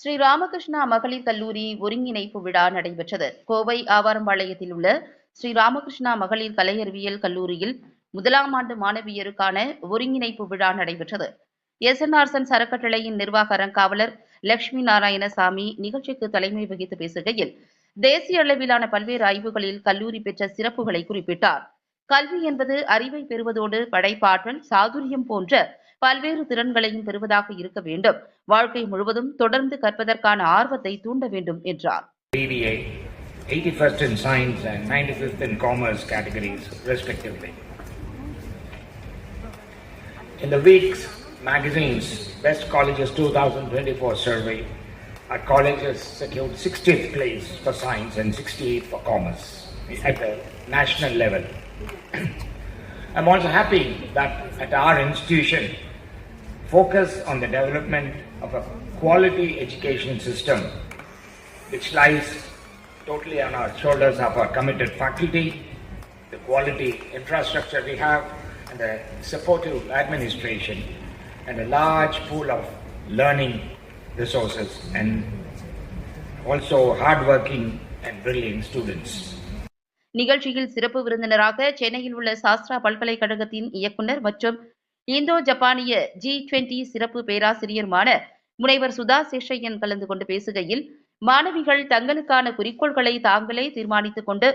ஸ்ரீ ராமகிருஷ்ணா மகளிர் கல்லூரி ஒருங்கிணைப்பு விழா நடைபெற்றது. கோவை ஆவாரம்பாளையத்தில் உள்ள ஸ்ரீ ராமகிருஷ்ணா மகளிர் கலையறிவியல் கல்லூரியில் முதலாம் ஆண்டு மாணவியருக்கான ஒருங்கிணைப்பு விழா நடைபெற்றது. எஸ். என். ஆர்சன் சரக்கட்டளையின் நிர்வாக அறங்காவலர் லட்சுமி நாராயணசாமி நிகழ்ச்சிக்கு தலைமை வகித்து பேசுகையில் தேசிய அளவிலான பல்வேறு ஆய்வுகளில் கல்லூரி பெற்ற சிறப்புகளை குறிப்பிட்டார். கல்வி என்பது அறிவை பெறுவதோடு படைப்பாற்றல் சாதுரியம் போன்ற பல்வேறு திறன்களையும் பெறுவதாக இருக்க வேண்டும் வாழ்க்கை முழுவதும் தொடர்ந்து கற்பதற்கான ஆர்வத்தை தூண்ட வேண்டும் என்றார் 81st in Science and 95th in Commerce categories, respectively. In the week's magazine's Best Colleges 2024 survey, our colleges secured 60th place for Science and 68th for Commerce at the national level. I'm also happy that at our institution, focus on the development of a quality education system which lies totally on our shoulders of our committed faculty, the quality infrastructure we have, and the supportive administration, and a large pool of learning resources, and also hardworking and brilliant students. நிகழ்ச்சியில் சிறப்பு விருந்தினராக சென்னையில் உள்ள சாஸ்திரா பல்கலைக்கழகத்தின் இயக்குனர் மற்றும் இந்தோ ஜப்பானிய G twenty சிறப்பு பேராசிரியருமான முனைவர் சுதா சேஷையன் கலந்து கொண்டு பேசுகையில் மாணவிகள் தங்களுக்கான குறிக்கோள்களை தாங்களே தீர்மானித்துக் கொண்டு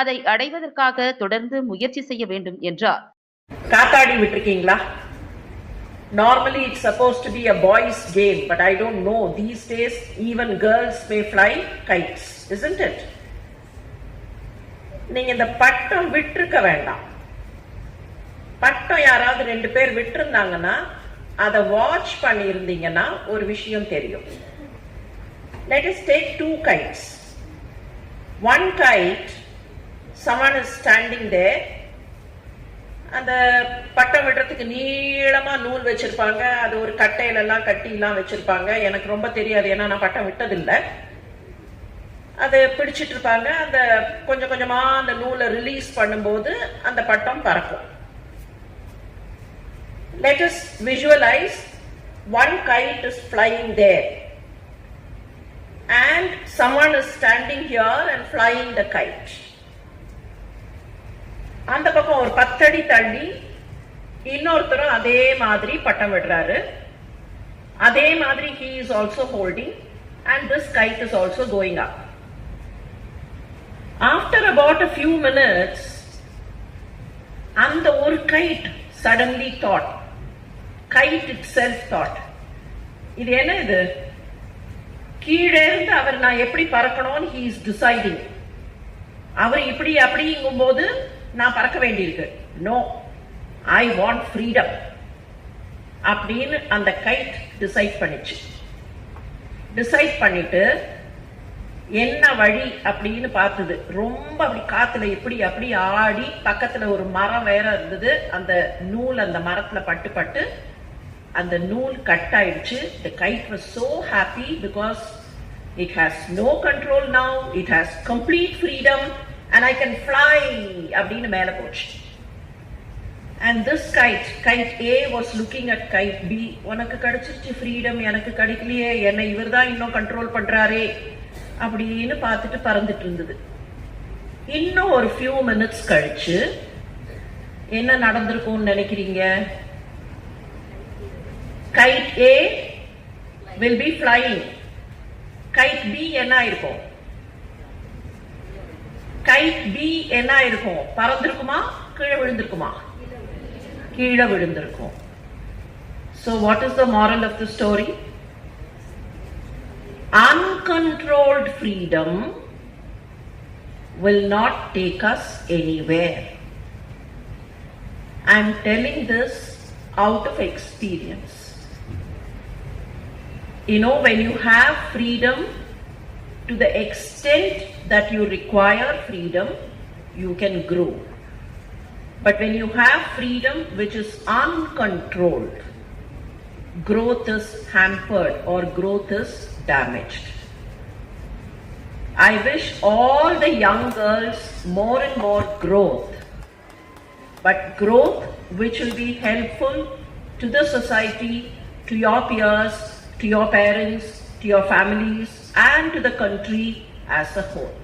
அதை அடைவதற்காக தொடர்ந்து முயற்சி செய்ய வேண்டும் என்றார். காத்தாடி விட்டிருக்கீங்களா? Normally it's supposed to be a boys game but I don't know these days even girls may fly kites isn't it நீங்க இந்த பட்டம் விட்டுருக்க வேண்டாம். பட்டம் யாராவது ரெண்டு பேர் விட்டுருந்தாங்கன்னா அதை வாட்ச் பண்ணியிருந்தீங்கன்னா ஒரு விஷயம் தெரியும். Let us take two kites one kite someone is standing there. அந்த பட்டம் விடுறதுக்கு நீளமா நூல் வச்சிருப்பாங்க. அது ஒரு கட்டையில எல்லாம் கட்டி எல்லாம் வச்சிருப்பாங்க. எனக்கு ரொம்ப தெரியாது ஏன்னா நான் பட்டம் விட்டதில்லை. அதை பிடிச்சிட்டு இருப்பாங்க. அந்த கொஞ்சம் கொஞ்சமா அந்த நூலை ரிலீஸ் பண்ணும்போது அந்த பட்டம் பறக்கும். let us visualize one kite is flying there and someone is standing here and flying the kite அந்த பக்கம் ஒரு பத்தடி தள்ளி இன்னொருத்தரும் அதே மாதிரி பட்டம் விடுறாரு அதே மாதிரி he is also holding and this kite is also going up after about a few minutes அந்த ஒரு kite suddenly kite itself thought இது என்ன இது? கீழே இருந்து அவர் நான் எப்படி பறக்கணும்னு he இஸ் டிசைடிங் அவர் இப்படி அப்படிங்கும் போது நான் பறக்க வேண்டியிருக்கு. நோ ஐ வாண்ட் ஃப்ரீடம் அப்படின்னு அந்த கைட் டிசைட் பண்ணிச்சு. டிசைட் பண்ணிட்டு என்ன வழி அப்படின்னு பார்த்தது. ரொம்ப அப்படி காத்துல இப்படி அப்படி ஆடி பக்கத்துல ஒரு மரம் வேற இருந்தது. அந்த நூல் அந்த மரத்துல பட்டு பட்டு அந்த நூல் கட் ஆயிடுச்சு the kite was so happy because it has no control now it has complete freedom and I can fly அப்படின்னு மேலே போச்சு. And this kite kite A was looking at kite B உனக்கு கிடைச்சிருச்சு ஃப்ரீடம் எனக்கு கிடைக்கலையே. என்னை இவர் தான் இன்னும் கண்ட்ரோல் பண்ணுறாரே அப்படின்னு பார்த்துட்டு பறந்துட்டு இருந்தது. இன்னும் ஒரு ஃபியூ மினிட்ஸ் கழிச்சு என்ன நடந்திருக்கும்னு நினைக்கிறீங்க? Kite a will be flying kite be என்ன ஆயிருக்கும் கைட் பி என்ன ஆயிருக்கும் பறந்திருக்குமா கீழே விழுந்திருக்குமா கீழே விழுந்திருக்கும் So what is the moral of the story? Uncontrolled freedom will not take us anywhere. I'm telling this out of experience. You know, when you have freedom to the extent that you require freedom, you can grow. But when you have freedom which is uncontrolled, growth is hampered or growth is damaged. I wish all the young girls more and more growth, but growth which will be helpful to the society, to your peers, to your parents, to your families, and to the country as a whole.